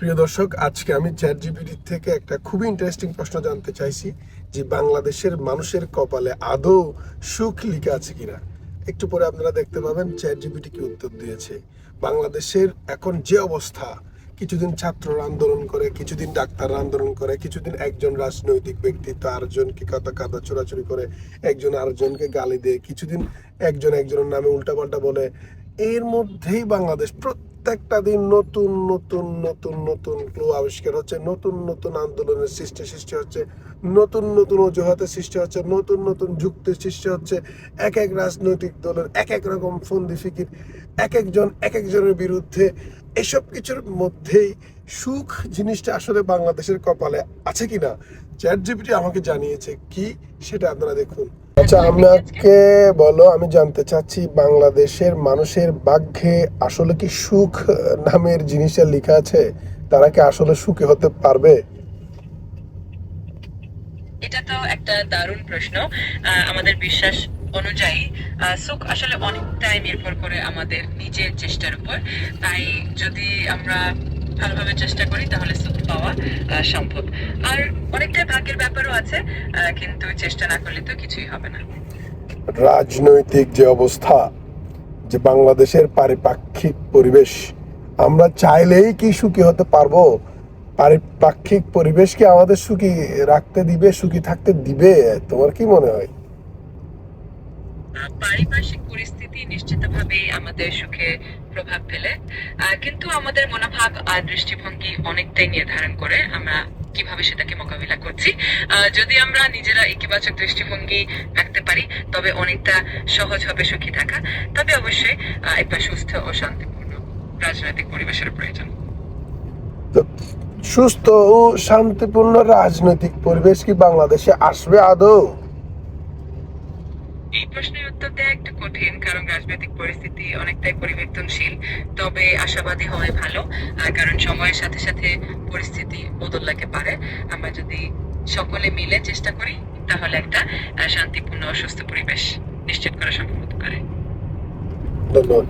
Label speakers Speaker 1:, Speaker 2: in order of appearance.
Speaker 1: প্রিয় দর্শক, আজকে আমি চ্যাট জিপিটি থেকে একটা খুবই ইন্টারেস্টিং প্রশ্ন জানতে চাইছি যে বাংলাদেশের মানুষের কপালে আদৌ সুখ লিখা আছে কিনা? একটু পরে আপনারা দেখতে পাবেন চ্যাট জিপিটি কি উত্তর দিয়েছে। বাংলাদেশের এখন যে অবস্থা, কিছুদিন ছাত্ররা আন্দোলন করে, কিছুদিন ডাক্তাররা আন্দোলন করে, কিছুদিন একজন রাজনৈতিক ব্যক্তিত্ব আরেকজনকে কথা কাদা চোরাচুরি করে, একজন আরেকজনকে গালি দেয়, কিছুদিন একজন একজনের নামে উল্টাপাল্টা বলে এর মধ্যেই বাংলাদেশ প্রত্যেকটা দিন নতুন নতুন নতুন নতুন ক্লু আবিষ্কার হচ্ছে, নতুন নতুন আন্দোলনের সৃষ্টি সৃষ্টি হচ্ছে, নতুন নতুন অজুহাতের সৃষ্টি হচ্ছে, নতুন নতুন যুক্তির সৃষ্টি হচ্ছে, এক এক রাজনৈতিক দলের এক এক রকম ফন্দি ফিকির, এক একজন, এক একজনের বিরুদ্ধে, এসব কিছুর মধ্যেই সুখ জিনিসটা আসলে বাংলাদেশের কপালে আছে কিনা? চ্যাট জিপিটি আমাকে জানিয়েছে কি? সেটা আপনারা দেখুন। আচ্ছা আমাকে বলো, আমি জানতে চাচ্ছি, বাংলাদেশের মানুষের ভাগ্যে আসলে কি সুখ নামের জিনিসটা লেখা আছে? তারা কি আসলে সুখী হতে পারবে?
Speaker 2: এটা তো একটা দারুণ প্রশ্ন। আমাদের বিশ্বাস অনুযায়ী সুখ আসলে অনেকটাই নির্ভর করে আমাদের নিজের চেষ্টার উপর। তাই যদি আমরা ভালোভাবে চেষ্টা করি, তাহলে সুখ পাওয়া সম্ভব। আর অনেকটাই ভাগ্যের ব্যাপারও আছে কিন্তু চেষ্টা না করলে তো কিছুই হবে না।
Speaker 1: রাজনৈতিক যে অবস্থা, যে বাংলাদেশের পারিপাক্ষিক পরিবেশ, আমরা চাইলেই কি সুখী হতে পারব? পারিপাক্ষিক পরিবেশ কি আমাদের সুখী রাখতে দিবে, সুখী থাকতে দিবে? তোমার কি মনে হয়?
Speaker 2: পারিপার্শ্বিক পরিস্থিতি নিশ্চিতভাবেই আমাদের সুখে প্রভাব ফেলে। কিন্তু আমাদের মনোভাব আর দৃষ্টিভঙ্গি অনেকটাই করে আমরা কীভাবে সেটাকে মোকাবিলা করছি। যদি আমরা নিজেরা ইতিবাচক দৃষ্টিভঙ্গি রাখতে পারি, তবে অনেকটা সহজ হবে সুখী থাকা। তবে অবশ্যই একটা সুস্থ ও শান্তিপূর্ণ রাজনৈতিক পরিবেশের প্রয়োজন।
Speaker 1: সুস্থ ও শান্তিপূর্ণ রাজনৈতিক পরিবেশ কি বাংলাদেশে আসবে আদৌ?
Speaker 2: এই প্রশ্নের উত্তর দেওয়া একটু কঠিন, কারণ রাজনৈতিক পরিস্থিতি অনেকটাই পরিবর্তনশীল। তবে আশাবাদী হওয়াই ভালো কারণ সময়ের সাথে সাথে পরিস্থিতি বদল লাগে পারে। আমরা যদি সকলে মিলে চেষ্টা করি, তাহলে একটা শান্তিপূর্ণ অসুস্থ পরিবেশ নিশ্চিত করা সম্ভব হতে পারে।
Speaker 1: ধন্যবাদ।